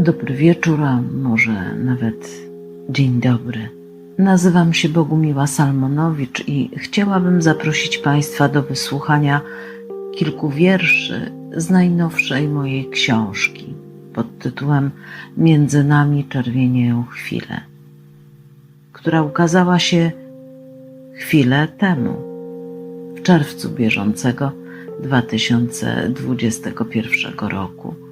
Dobry wieczór, a może nawet dzień dobry. Nazywam się Bogumiła Salmonowicz i chciałabym zaprosić Państwa do wysłuchania kilku wierszy z najnowszej mojej książki pod tytułem Między nami czerwienieją chwile, która ukazała się chwilę temu, w czerwcu bieżącego 2021 roku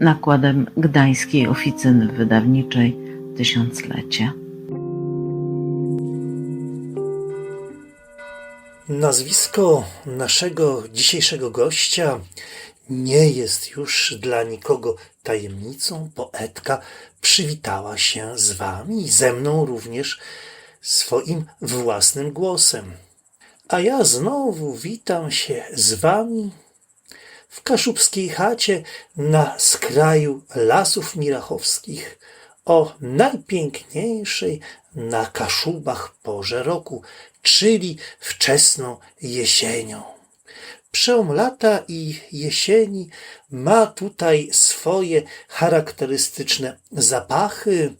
nakładem Gdańskiej Oficyny Wydawniczej Tysiąclecie. Nazwisko naszego dzisiejszego gościa nie jest już dla nikogo tajemnicą. Poetka przywitała się z Wami i ze mną również swoim własnym głosem. A ja znowu witam się z Wami w kaszubskiej chacie na skraju lasów mirachowskich o najpiękniejszej na Kaszubach porze roku, czyli wczesną jesienią. Przełom lata i jesieni ma tutaj swoje charakterystyczne zapachy.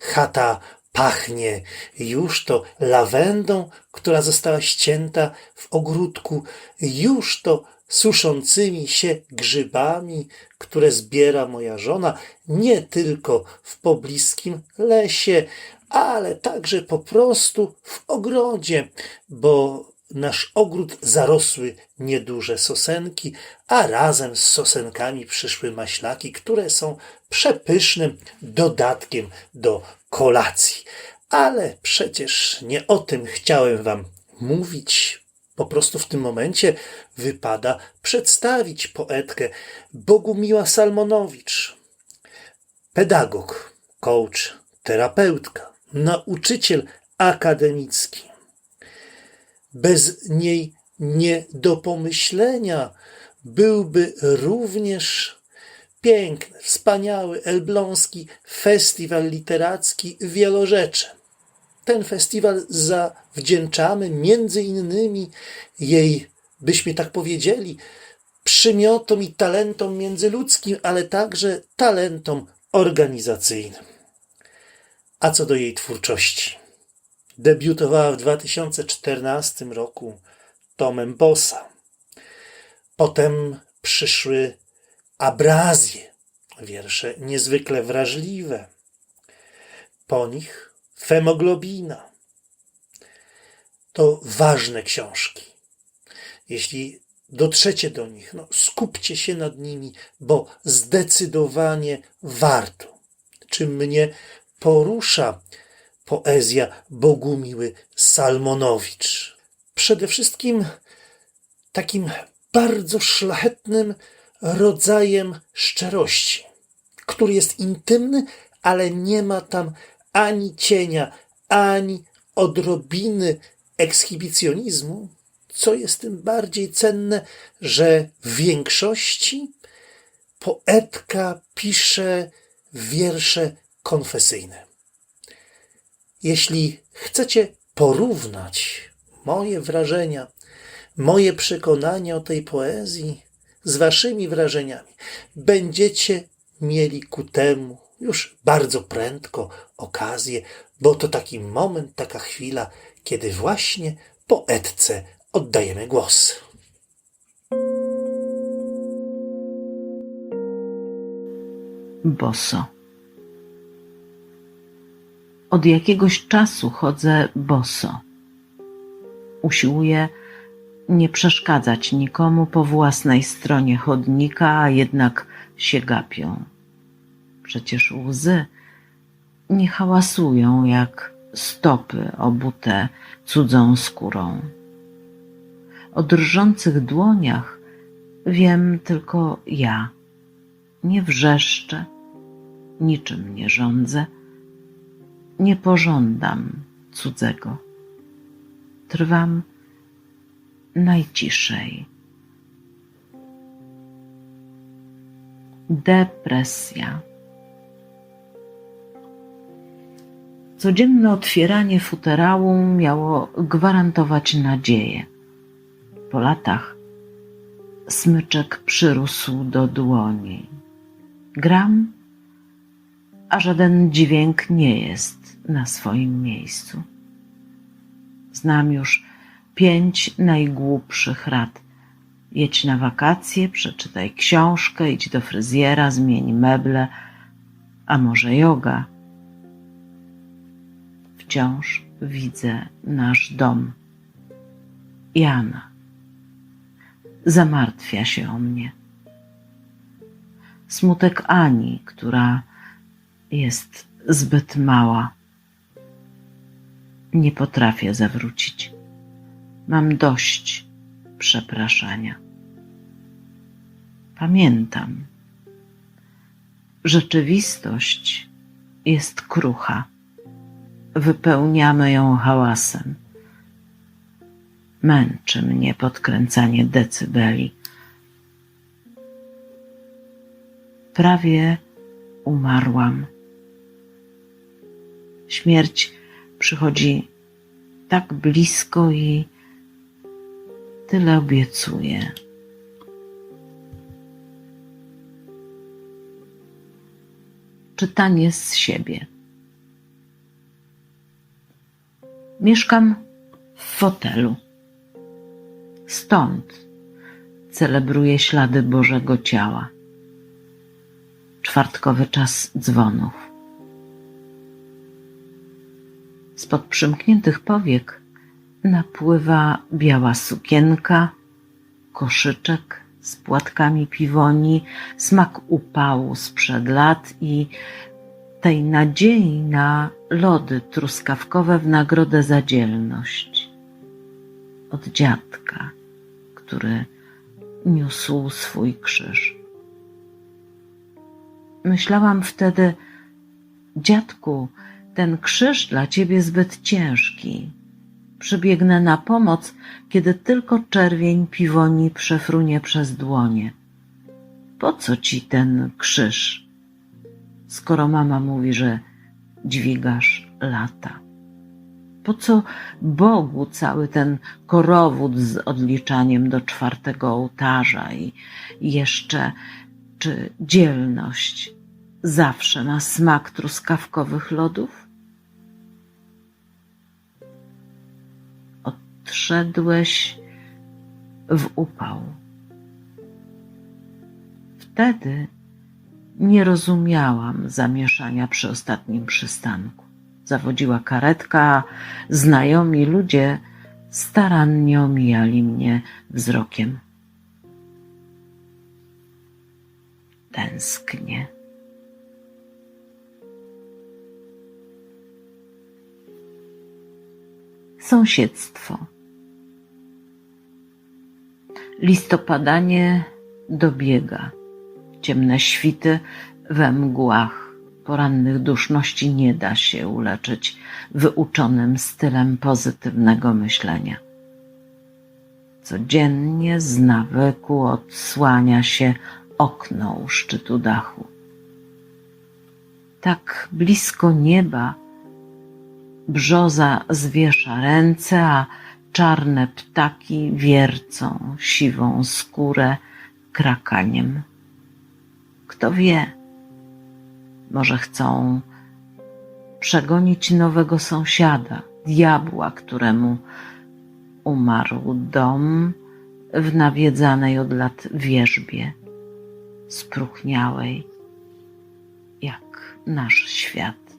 Chata pachnie już to lawendą, która została ścięta w ogródku, już to suszącymi się grzybami, które zbiera moja żona nie tylko w pobliskim lesie, ale także po prostu w ogrodzie, bo nasz ogród zarosły nieduże sosenki, a razem z sosenkami przyszły maślaki, które są przepysznym dodatkiem do kolacji. Ale przecież nie o tym chciałem Wam mówić. Po prostu w tym momencie wypada przedstawić poetkę Bogumiła Salmonowicz. Pedagog, coach, terapeutka, nauczyciel akademicki. Bez niej nie do pomyślenia byłby również piękny, wspaniały elbląski festiwal literacki Wielorzecze. Ten festiwal zawdzięczamy między innymi jej, byśmy tak powiedzieli, przymiotom i talentom międzyludzkim, ale także talentom organizacyjnym. A co do jej twórczości? Debiutowała w 2014 roku tomem Bossa. Potem przyszły abrazje, wiersze niezwykle wrażliwe. Po nich femoglobina. To ważne książki. Jeśli dotrzecie do nich, no, skupcie się nad nimi, bo zdecydowanie warto. Czym mnie porusza poezja Bogumiły Salmonowicz? Przede wszystkim takim bardzo szlachetnym rodzajem szczerości, który jest intymny, ale nie ma tam ani cienia, ani odrobiny ekshibicjonizmu, co jest tym bardziej cenne, że w większości poetka pisze wiersze konfesyjne. Jeśli chcecie porównać moje wrażenia, moje przekonania o tej poezji z waszymi wrażeniami, będziecie mieli ku temu już bardzo prędko okazję, bo to taki moment, taka chwila, kiedy właśnie poetce oddajemy głos. Boso. Od jakiegoś czasu chodzę boso. Usiłuję nie przeszkadzać nikomu po własnej stronie chodnika, a jednak się gapią. Przecież łzy nie hałasują jak stopy obute cudzą skórą. O drżących dłoniach wiem tylko ja. Nie wrzeszczę, niczym nie rządzę, nie pożądam cudzego. Trwam najciszej. Depresja. Codzienne otwieranie futerału miało gwarantować nadzieję. Po latach smyczek przyrósł do dłoni. Gram a żaden dźwięk nie jest na swoim miejscu. Znam już pięć najgłupszych rad. Jedź na wakacje, przeczytaj książkę, idź do fryzjera, zmień meble, a może yoga. Wciąż widzę nasz dom. Jana zamartwia się o mnie. Smutek Ani, która jest zbyt mała. Nie potrafię zawrócić. Mam dość przepraszania. Pamiętam. Rzeczywistość jest krucha. Wypełniamy ją hałasem. Męczy mnie podkręcanie decybeli. Prawie umarłam. Śmierć przychodzi tak blisko i tyle obiecuje. Czytanie z siebie. Mieszkam w fotelu. Stąd celebruję ślady Bożego Ciała. Czwartkowy czas dzwonów. Spod przymkniętych powiek napływa biała sukienka, koszyczek z płatkami piwoni, smak upału sprzed lat i tej nadziei na lody truskawkowe w nagrodę za dzielność. Od dziadka, który niósł swój krzyż. Myślałam wtedy, dziadku, ten krzyż dla ciebie zbyt ciężki. Przybiegnę na pomoc, kiedy tylko czerwień piwoni przefrunie przez dłonie. Po co ci ten krzyż, skoro mama mówi, że dźwigasz lata? Po co Bogu cały ten korowód z odliczaniem do czwartego ołtarza i jeszcze czy dzielność zawsze ma smak truskawkowych lodów? Odszedłeś w upał. Wtedy nie rozumiałam zamieszania przy ostatnim przystanku. Zawodziła karetka, znajomi ludzie starannie omijali mnie wzrokiem. Tęsknię. Sąsiedztwo. Listopadanie dobiega. Ciemne świty we mgłach porannych duszności nie da się uleczyć wyuczonym stylem pozytywnego myślenia. Codziennie z nawyku odsłania się okno u szczytu dachu. Tak blisko nieba brzoza zwiesza ręce, a czarne ptaki wiercą siwą skórę krakaniem. Kto wie, może chcą przegonić nowego sąsiada, diabła, któremu umarł dom w nawiedzanej od lat wierzbie, spróchniałej jak nasz świat.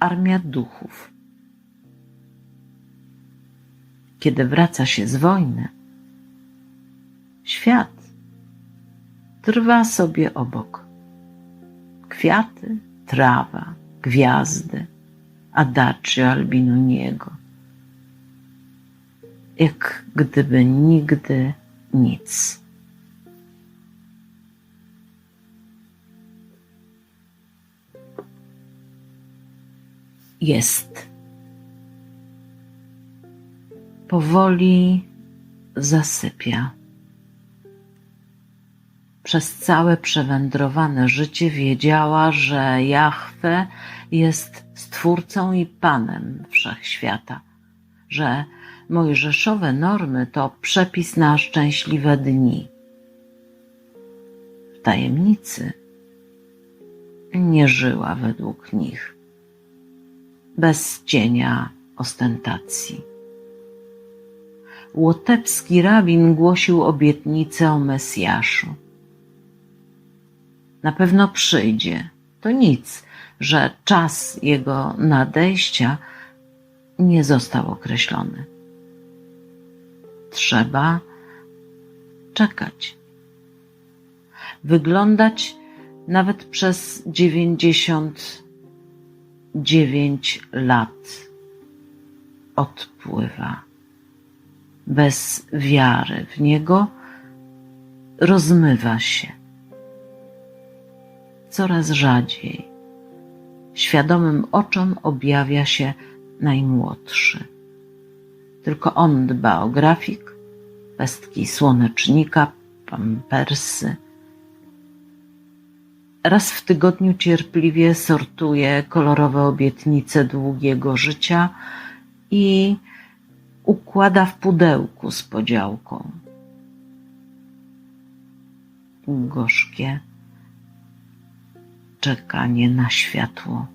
Armia duchów. Kiedy wraca się z wojny, świat trwa sobie obok. Kwiaty, trawa, gwiazdy, adagio Albinoniego. Jak gdyby nigdy nic. Jest. Powoli zasypia. Przez całe przewędrowane życie wiedziała, że Jahwe jest stwórcą i panem wszechświata, że Mojżeszowe normy to przepis na szczęśliwe dni. W tajemnicy nie żyła według nich, bez cienia ostentacji. Łotewski rabin głosił obietnicę o Mesjaszu. Na pewno przyjdzie. To nic, że czas jego nadejścia nie został określony. Trzeba czekać. Wyglądać nawet przez dziewięćdziesiąt dziewięć lat odpływa. Bez wiary w niego rozmywa się. Coraz rzadziej świadomym oczom objawia się najmłodszy. Tylko on dba o grafik, pestki słonecznika, pampersy. Raz w tygodniu cierpliwie sortuje kolorowe obietnice długiego życia i układa w pudełku z podziałką. Gorzkie czekanie na światło.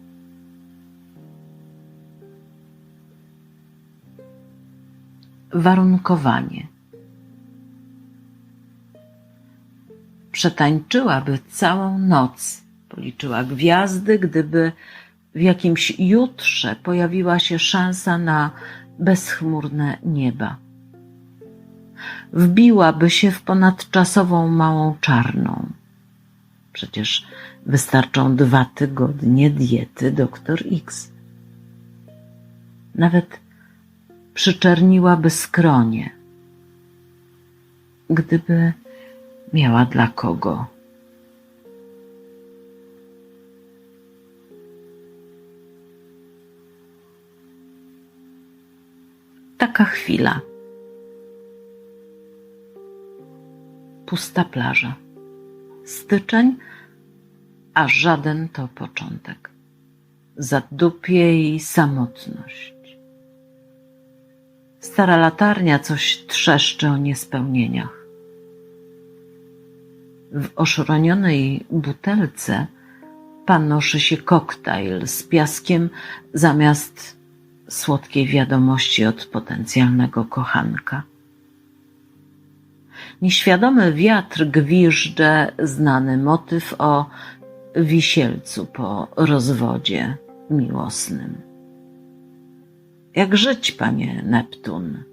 Warunkowanie. Przetańczyłaby całą noc, policzyła gwiazdy, gdyby w jakimś jutrze pojawiła się szansa na bezchmurne nieba. Wbiłaby się w ponadczasową małą czarną. Przecież wystarczą dwa tygodnie diety dr X. Nawet przyczerniłaby skronie, gdyby miała dla kogo. Taka chwila. Pusta plaża. Styczeń, a żaden to początek. Zadupie i samotność. Stara latarnia coś trzeszczy o niespełnieniach. W oszronionej butelce panoszy się koktajl z piaskiem zamiast słodkiej wiadomości od potencjalnego kochanka. Nieświadomy wiatr gwiżdże znany motyw o wisielcu po rozwodzie miłosnym. Jak żyć, panie Neptun?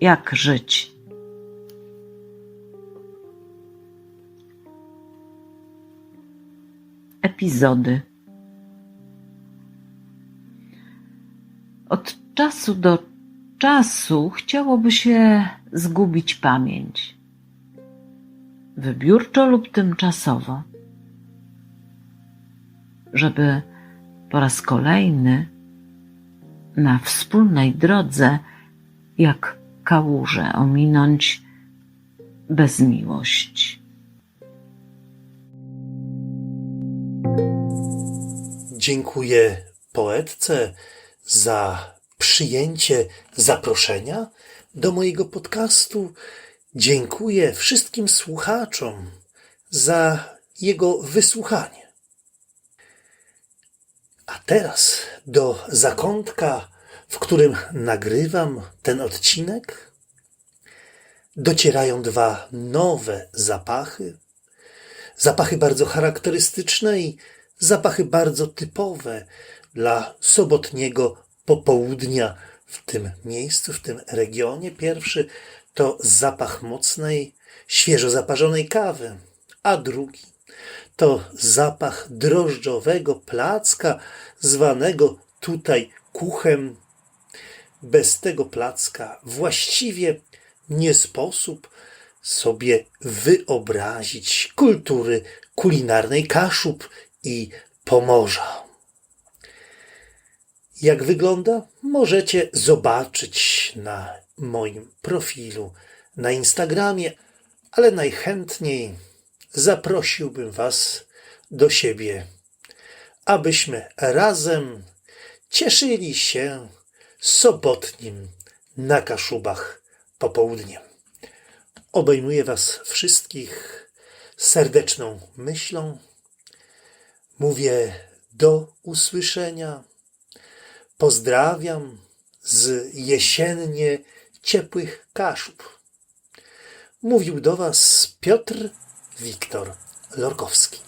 Jak żyć? Epizody. Czasu do czasu chciałoby się zgubić pamięć. Wybiórczo lub tymczasowo. Żeby po raz kolejny na wspólnej drodze, jak kałuże, ominąć bez miłości. Dziękuję poetce za przyjęcie zaproszenia do mojego podcastu. Dziękuję wszystkim słuchaczom za jego wysłuchanie. A teraz do zakątka, w którym nagrywam ten odcinek, docierają dwa nowe zapachy. Zapachy bardzo charakterystyczne i zapachy bardzo typowe dla sobotniego popołudnia w tym miejscu, w tym regionie. Pierwszy to zapach mocnej, świeżo zaparzonej kawy, a drugi to zapach drożdżowego placka, zwanego tutaj kuchem. Bez tego placka właściwie nie sposób sobie wyobrazić kultury kulinarnej Kaszub i Pomorza. Jak wygląda, możecie zobaczyć na moim profilu na Instagramie, ale najchętniej zaprosiłbym Was do siebie, abyśmy razem cieszyli się sobotnim na Kaszubach popołudniem. Obejmuję Was wszystkich serdeczną myślą. Mówię do usłyszenia. Pozdrawiam z jesiennie ciepłych Kaszub. Mówił do Was Piotr Wiktor Lorkowski.